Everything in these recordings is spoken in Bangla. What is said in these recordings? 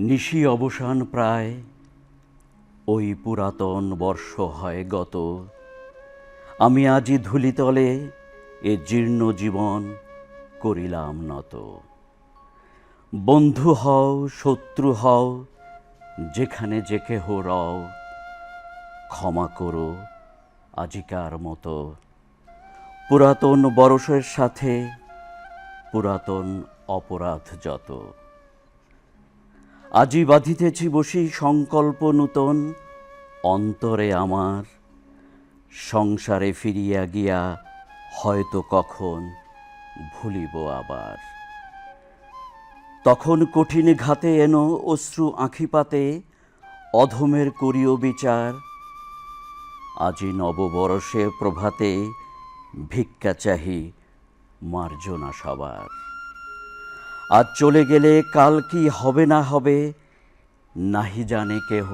নিশি অবসান প্রায়। ওই পুরাতন বর্ষ হয় গত। আমি আজি ধুলিতলে এ জীর্ণ জীবন করিলাম নত। বন্ধু হও, শত্রু হও, যেখানে যে কেহ রও, ক্ষমা করো আজিকার মতো। পুরাতন বরসের সাথে পুরাতন অপরাধ যত। আজি বাঁধিতেছি বসি সংকল্প নূতন, অন্তরে আমার সংসারে ফিরিয়া গিয়া হয়তো কখন ভুলিব আবার। তখন কঠিন ঘাতে এনো অশ্রু আঁখিপাতে অধমের করিও বিচার। আজি নববরসে প্রভাতে ভিক্ষা চাহি মার্জনা সবার। আজ চলে গেলে কাল কি হবে না হবে, নাহি জানে কেহ।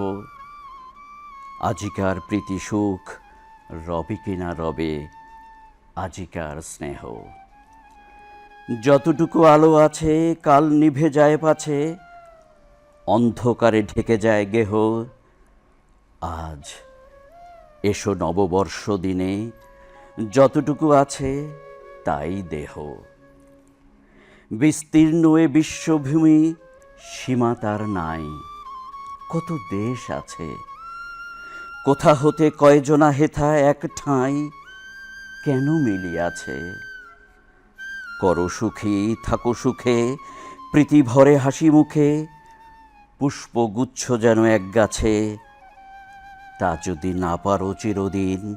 আজিকার প্রীতি সুখ রবি কিনা রবে, আজিকার স্নেহ। যতটুকু আলো আছে, কাল নিভে যায় পাছে, অন্ধকারে ঢেকে যায় গেহ। আজ এসো নববর্ষ দিনে, যতটুকু আছে, তাই দেহ। বিস্তীর্ণ এ বিশ্বভূমি, সীমা তার নাই। কত দেশ আছে? কোথা হতে কয়জনা হেথা এক ঠাঁই কেন মিলিয়াছে? করো সুখী, থাকো সুখে, প্রীতি ভরে হাসি মুখে, পুষ্পগুচ্ছ যেন এক গাছে। তা যদি না পারো চিরদিন,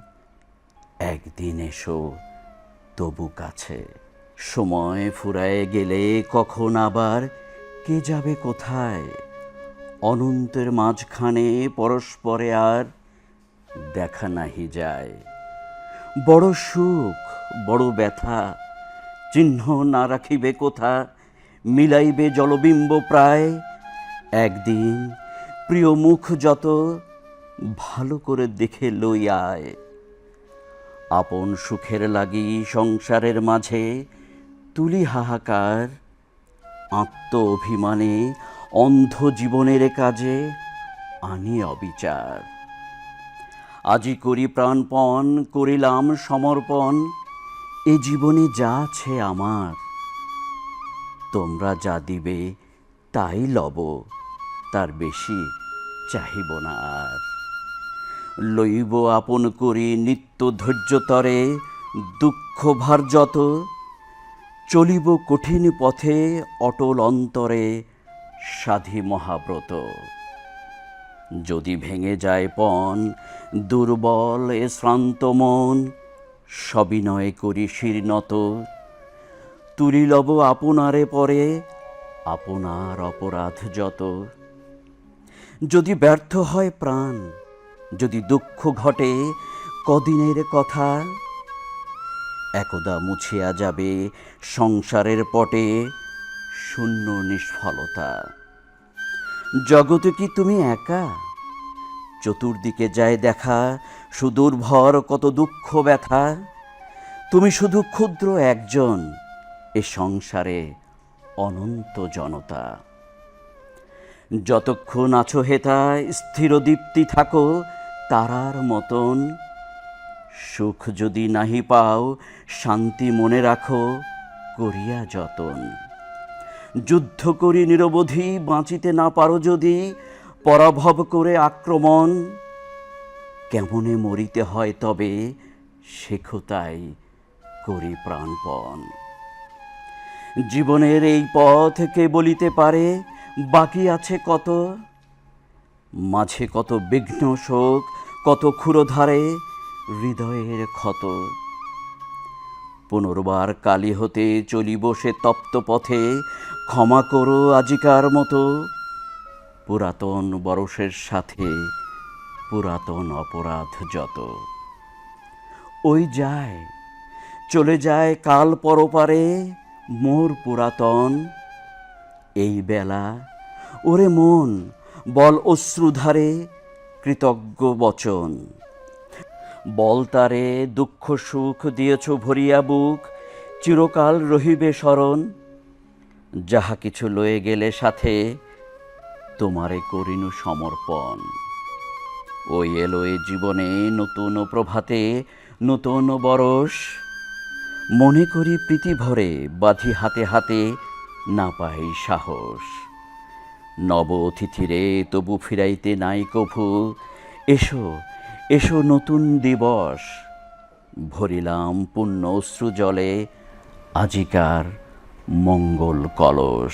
একদিন এসো তবু কাছে। সময় ফুরায় গেলে কখন আবার, কে যাবে কোথায়? অনন্তের মাঝখানে পরস্পরে আর দেখা নাহি যায়। বড় সুখ, বড় ব্যথা, চিহ্ন না রাখিবে কোথা? মিলাইবে জলবিম্ব প্রায়। একদিন প্রিয় মুখ যত ভালো করে দেখে লই আয়। আপন সুখের লাগি সংসারের মাঝে তুলি হাহাকার আত্ম অভিমানে অন্ধ জীবনের কাজে আনি অবিচার। আজি করি প্রাণপণ, করিলাম সমর্পণ, এ জীবনে যা আছে আমার, তোমরা যা দিবে তাই লব, তার বেশি চাহিব না আর। লইব আপন করি নিত্য ধৈর্যতরে দুঃখ ভার যত চলিব কঠিন পথে অটল অন্তরে সাধি মহাব্রত। যদি ভেঙে যায় পণ, দুর্বল এ শ্রান্ত মন, সবিনয় করি শীর্ণত তুলিলব আপনারে পরে আপনার অপরাধ যত। যদি ব্যর্থ হয় প্রাণ, যদি দুঃখ ঘটে কদিনের কথা একদা মুছিয়া যাবে সংসারের পটে শূন্য নিষ্ফলতা। জগতে কি তুমি একা? চতুর্দিকে যায় দেখা সুদূর ভর কত দুঃখ ব্যথা। তুমি শুধু ক্ষুদ্র একজন, এ সংসারে অনন্ত জনতা। যতক্ষণ আছো হেতা স্থির দীপ্তি থাকো, তারার মতন সুখ যদি নাহি পাও, শান্তি মনে রাখো, করিয়া যতন। যুদ্ধ করি নিরবধি, বাঁচিতে না পারো যদি, পরাভব করে আক্রমণ। কেমনে মরিতে হয় তবে, শেখো তাই করি প্রাণপণ। জীবনের এই পথ কে বলিতে পারে, বাকি আছে কত? মাঝে কত বিঘ্ন শোক, কত ক্ষুরধারে হৃদয়ের ক্ষত। পুনর্বার কালী হতে চলিব সে তপ্ত পথে, ক্ষমা করো আজিকার মতো। পুরাতন বরসের সাথে পুরাতন অপরাধ যত। ওই যায়, চলে যায় কাল পরপারে, মোর পুরাতন। এই বেলা, ওরে মন, বল অশ্রুধারে, কৃতজ্ঞ বচন। বল তারে, দুঃখ সুখ দিয়েছ ভরিয়া বুক, চিরকাল রহিবে স্মরণ যাহা কিছু লয়ে গেলে সাথে, তোমারে করিনু সমর্পণ। ওই এলো এ জীবনে নতুন প্রভাতে, নতুন বরস। মনে করি প্রীতি ভরে, বাঁধি হাতে হাতে না পাই সাহস। নব অতিথিরে তবু ফিরাইতে নাই কভু। এসো এসো নতুন দিবস। ভরিলাম পুণ্য অশ্রু জলে আজিকার মঙ্গল কলস।